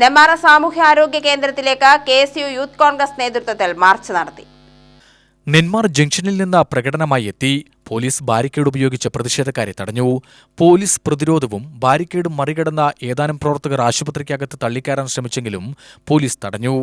നെമ്മാറ സാമൂഹ്യാരോഗ്യ കേന്ദ്രത്തിലേക്ക് K S U Youth Congress നേതൃത്വത്തിൽ മാർച്ച് നടത്തി. നെന്മാർ ജംഗ്ഷനിൽ നിന്ന് പ്രകടനമായി എത്തി പോലീസ് ബാരിക്കേഡ് ഉപയോഗിച്ച് പ്രതിഷേധക്കാരെ തടഞ്ഞു. പോലീസ് പ്രതിരോധവും ബാരിക്കേഡും മറികടന്ന ഏതാനും പ്രവർത്തകർ ആശുപത്രിക്കകത്ത് തള്ളിക്കയറാൻ ശ്രമിച്ചെങ്കിലും പോലീസ് തടഞ്ഞു.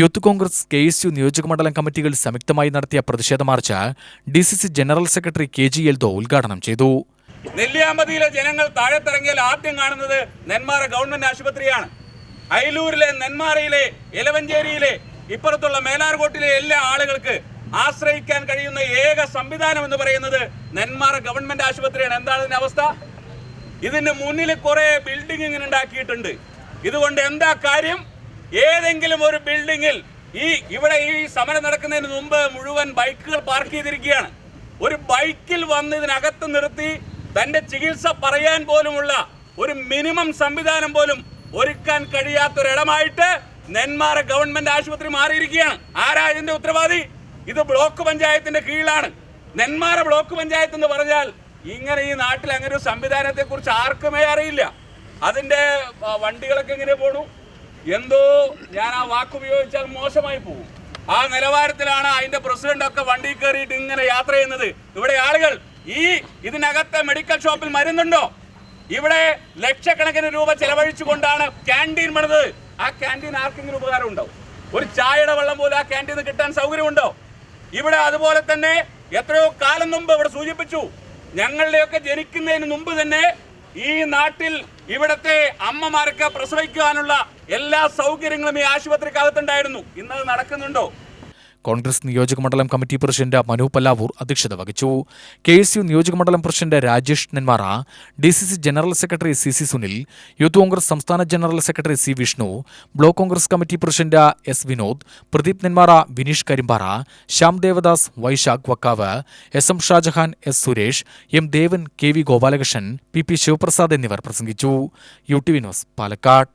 Youth Congress K S U നിയോജകമണ്ഡലം കമ്മിറ്റികൾ സംയുക്തമായി നടത്തിയ പ്രതിഷേധ march D C C general secretary K G Eldho ഉദ്ഘാടനം ചെയ്തു. നെല്ലിയാമ്പതിയിലെ ജനങ്ങൾ താഴെത്തിറങ്ങിയാൽ ആദ്യം കാണുന്നത് നെന്മാറ ഗവൺമെന്റ് ആശുപത്രിയാണ്. അയലൂരിലെ നെന്മാറയിലെ എലവഞ്ചേരിയിലെ ഇപ്പുറത്തുള്ള മേലാർകോട്ടിലെ എല്ലാ ആളുകൾക്ക് ആശ്രയിക്കാൻ കഴിയുന്ന ഏക സംവിധാനം എന്ന് പറയുന്നത് നെന്മാറ ഗവൺമെന്റ് ആശുപത്രിയാണ്. എന്താണ് ഇതിന്റെ അവസ്ഥ? ഇതിന് മുന്നിൽ കുറെ ബിൽഡിംഗ് ഇങ്ങനെ ഉണ്ടാക്കിയിട്ടുണ്ട്. ഇതുകൊണ്ട് എന്താ കാര്യം? ഏതെങ്കിലും ഒരു ബിൽഡിങ്ങിൽ ഈ ഇവിടെ ഈ സമരം നടക്കുന്നതിന് മുമ്പ് മുഴുവൻ ബൈക്കുകൾ പാർക്ക് ചെയ്തിരിക്കുകയാണ്. ഒരു ബൈക്കിൽ വന്ന് ഇതിനകത്ത് നിർത്തി തന്റെ ചികിത്സ പറയാൻ പോലുമുള്ള ഒരു മിനിമം സംവിധാനം പോലും ഒരുക്കാൻ കഴിയാത്തൊരിടമായിട്ട് നെന്മാറ ഗവൺമെന്റ് ആശുപത്രി മാറിയിരിക്കുകയാണ്. ആരാ ഇതിന്റെ ഉത്തരവാദി? ഇത് ബ്ലോക്ക് പഞ്ചായത്തിന്റെ കീഴിലാണ്. നെന്മാറ ബ്ലോക്ക് പഞ്ചായത്ത് എന്ന് പറഞ്ഞാൽ ഇങ്ങനെ ഈ നാട്ടിൽ അങ്ങനെ ഒരു സംവിധാനത്തെ കുറിച്ച് ആർക്കുമേ അറിയില്ല. അതിന്റെ വണ്ടികളൊക്കെ എങ്ങനെ പോണു? എന്തോ ഞാൻ ആ വാക്ക് ഉപയോഗിച്ചാൽ മോശമായി പോകും ആ നിലവാരത്തിലാണ് അതിന്റെ പ്രസിഡന്റ് ഒക്കെ വണ്ടി കയറിയിട്ട് ഇങ്ങനെ യാത്ര ചെയ്യുന്നത്. ഇവിടെ ആളുകൾ ഈ ഇതിനകത്തെ മെഡിക്കൽ ഷോപ്പിൽ മരുന്നുണ്ടോ? ഇവിടെ ലക്ഷക്കണക്കിന് രൂപ ചെലവഴിച്ചുകൊണ്ടാണ് ക്യാന്റീൻ പണിത് ആ ക്യാന്റീൻ ആർക്കെങ്കിലും ഉപകാരം ഉണ്ടാവും ഒരു ചായയുടെ വെള്ളം പോലും ആ ക്യാന്റീൻ കിട്ടാൻ സൗകര്യമുണ്ടോ? ഇവിടെ അതുപോലെ തന്നെ എത്രയോ കാലം മുമ്പ് ഇവിടെ സൂചിപ്പിച്ചു. ഞങ്ങളുടെയൊക്കെ ജനിക്കുന്നതിന് മുമ്പ് തന്നെ ഈ നാട്ടിൽ ഇവിടത്തെ അമ്മമാർക്ക് പ്രസവിക്കാനുള്ള എല്ലാ സൗകര്യങ്ങളും ഈ ആശുപത്രിക്കകത്തുണ്ടായിരുന്നു. ഇന്നത് നടക്കുന്നുണ്ടോ? കോൺഗ്രസ് നിയോജകമണ്ഡലം കമ്മിറ്റി പ്രസിഡന്റ് മനു പല്ലാവൂർ അധ്യക്ഷത വഹിച്ചു. കെ എസ് യു നിയോജകമണ്ഡലം president Rajesh Nenmara D C C general secretary C C Sunil Youth Congress സംസ്ഥാന general secretary C Vishnu block Congress committee president S Vinod Pradeep Nenmara Vineesh Karimpara Shyam Devadas Vaishakh Vakkav S M Shajahan S Suresh M Devan K V Gopalakrishnan P P Sivaprasad എന്നിവർ പ്രസംഗിച്ചു. U T V Palakkad.